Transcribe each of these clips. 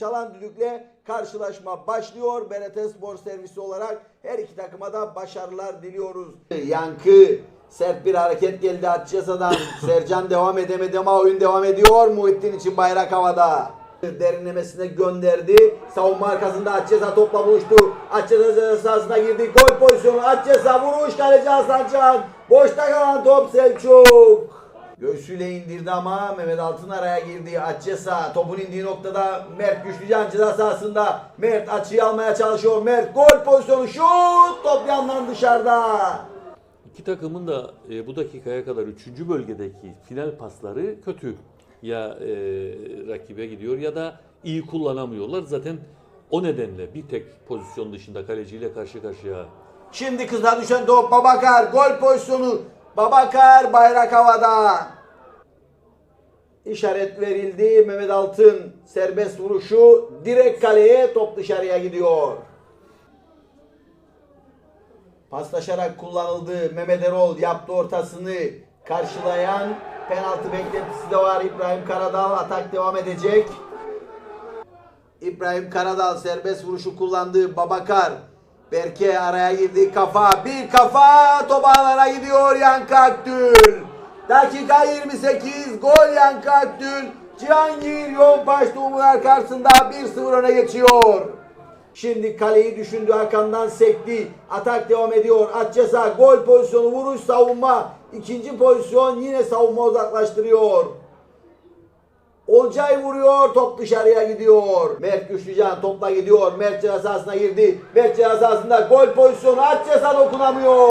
Çalan düdükle karşılaşma başlıyor. BRT Spor Servisi olarak her iki takıma da başarılar diliyoruz. Yankı sert bir hareket geldi Atçesa'dan. Sercan devam edemedi ama oyun devam ediyor. Muhittin için bayrak havada. Derinlemesine gönderdi. Savunma arkasında Atçesa topla buluştu. Atçesa sahasına girdi. Gol pozisyonu. Atçesa vuruş kaleci Hasan Can. Boşta kalan top Selçuk. Göğsüyle indirdi ama Mehmet Altın araya girdi. Atçesa topun indiği noktada Mert Güçlücan ceza sahasında. Mert açıyı almaya çalışıyor. Mert gol pozisyonu şut. Top yandan dışarıda. İki takımın da e, bu dakikaya kadar 3. bölgedeki final pasları kötü. Ya e, rakibe gidiyor ya da iyi kullanamıyorlar. Zaten o nedenle bir tek pozisyon dışında kaleciyle karşı karşıya. Şimdi kızlar düşen top Babakar gol pozisyonu. Babakar bayrak havada. İşaret verildi. Mehmet Altın serbest vuruşu direkt kaleye top dışarıya gidiyor. Paslaşarak kullanıldı. Mehmet Erol yaptı ortasını karşılayan penaltı beklentisi de var. İbrahim Karadal atak devam edecek. İbrahim Karadal serbest vuruşu kullandı. Babakar Berke araya girdi. Kafa bir kafa top ağlara gidiyor Yankı Aktül. Dakika 28 gol Yankı Aktül. Cihangir Yolbaş Doğumlar karşısında 1-0 öne geçiyor. Şimdi kaleyi düşündü arkandan sekti. Atak devam ediyor. Atçesa gol pozisyonu vuruş savunma. İkinci pozisyon yine savunma uzaklaştırıyor. Olcay vuruyor. Top dışarıya gidiyor. Mert Güçlücan topla gidiyor. Mert ceza sahasına girdi. Mert ceza sahasında gol pozisyonu. Atçesa dokunamıyor.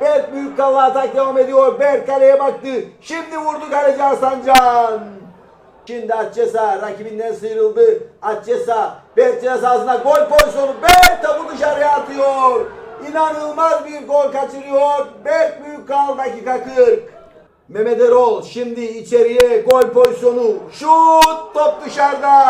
Berk büyük kalla atak devam ediyor. Berk kaleye baktı. Şimdi vurdu kaleci Hasancan. Şimdi Atçesa rakibinden sıyrıldı. Atçesa Berk ceza sahasında gol pozisyonu. Berk topu dışarıya atıyor. İnanılmaz bir gol kaçırıyor. Berk büyük kal dakika 40. Mehmet Erol şimdi içeriye gol pozisyonu. Şut top dışarıda.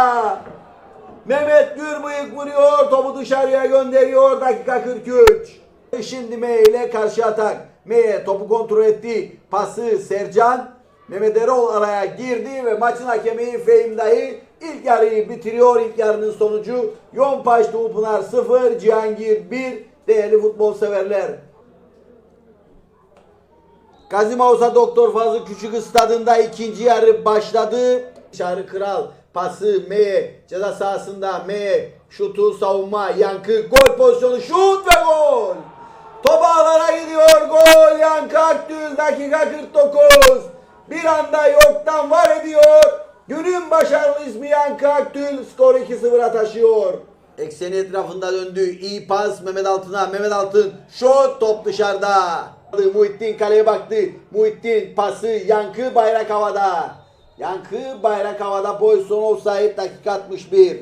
Mehmet Gürbıyık vuruyor. Topu dışarıya gönderiyor. Dakika 43. Şimdi M ile karşı atak. M topu kontrol etti. Pası Sercan. Mehmet Erol araya girdi ve maçın hakemi Fehim Dahi ilk yarıyı bitiriyor. İlk yarının sonucu Yonpaş Doğu Pınar 0, Cihangir 1. Değerli futbol severler. Gazi Mausa Doktor Fazıl Küçük stadında ikinci yarı başladı. Çağrı Kral pası M ceza sahasında M şutu savunma yankı gol pozisyonu şut ve gol. Top ağlara gidiyor gol yankı Akdül dakika 49. Bir anda yoktan var ediyor. Günün başarılı ismi Yankı Akdül skor 2-0'a taşıyor. Ekseni etrafında döndü. İyi pas Mehmet Altın'a. Mehmet Altın şut top dışarıda. Muhittin kaleye baktı. Muhittin pası Yankı bayrak havada. Yankı bayrak havada pozisyon offside dakika 61.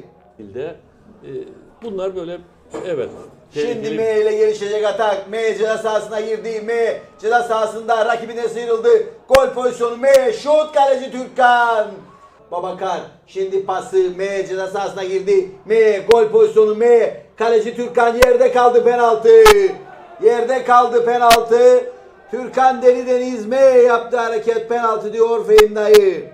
de e, bunlar böyle evet. Şimdi M ile gelişecek atak. M ceza sahasına girdi. M ceza sahasında rakibine sıyrıldı. Gol pozisyonu M. Şut kaleci Türkkan. Babakar şimdi pası M ceza sahasına girdi. M gol pozisyonu M. Kaleci Türkkan yerde kaldı penaltı. Yerde kaldı penaltı. Türkan Deli Deniz M yaptı hareket penaltı diyor Fehim dayı.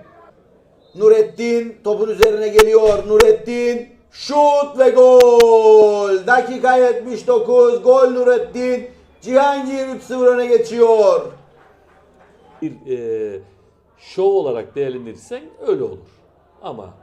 Nurettin topun üzerine geliyor. Nurettin şut ve gol. Dakika 79. Gol Nurettin. Cihangir 3-0 öne geçiyor. bir e, şov olarak değerlendirirsen öyle olur. Ama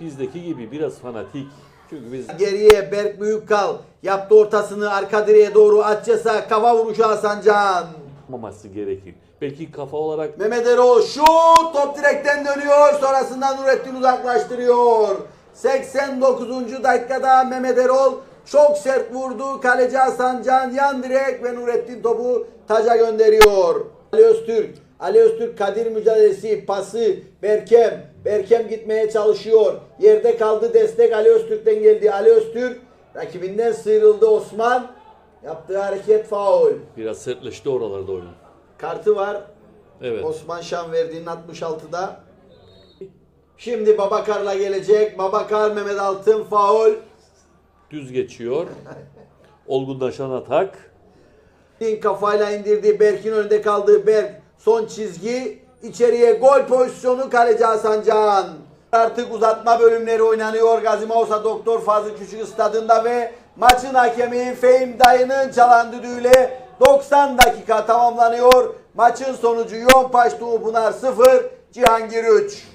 bizdeki gibi biraz fanatik. Çünkü biz Geriye Berk Büyükkal yaptı ortasını arka direğe doğru Atçesa kafa vuruşu Hasancan. yapmaması gerekir. Belki kafa olarak Mehmet Erol şut top direkten dönüyor. Sonrasında Nurettin uzaklaştırıyor. 89. dakikada Mehmet Erol çok sert vurdu. Kaleci Hasan Can yan direk ve Nurettin topu taca gönderiyor. Ali Öztürk. Ali Öztürk Kadir mücadelesi pası Berkem. Berkem gitmeye çalışıyor. Yerde kaldı destek Ali Öztürk'ten geldi. Ali Öztürk rakibinden sıyrıldı Osman. Yaptığı hareket faul. biraz sertleşti oralarda oyun. Kartı var. Evet. Osman Şan verdiğinin 66'da. Şimdi Babakar'la gelecek. Babakar Mehmet Altın faul. Düz geçiyor. Olgunlaşan atak. Kafayla indirdi. Berk'in önünde kaldığı Berk. Son çizgi. içeriye gol pozisyonu kaleci Hasan Can. Artık uzatma bölümleri oynanıyor Gazi Mausa Doktor Fazıl Küçük stadında ve maçın hakemi Fehim Dayı'nın çalan düdüğüyle 90 dakika tamamlanıyor. Maçın sonucu Yonpaş Tuğpınar 0, Cihangir 3.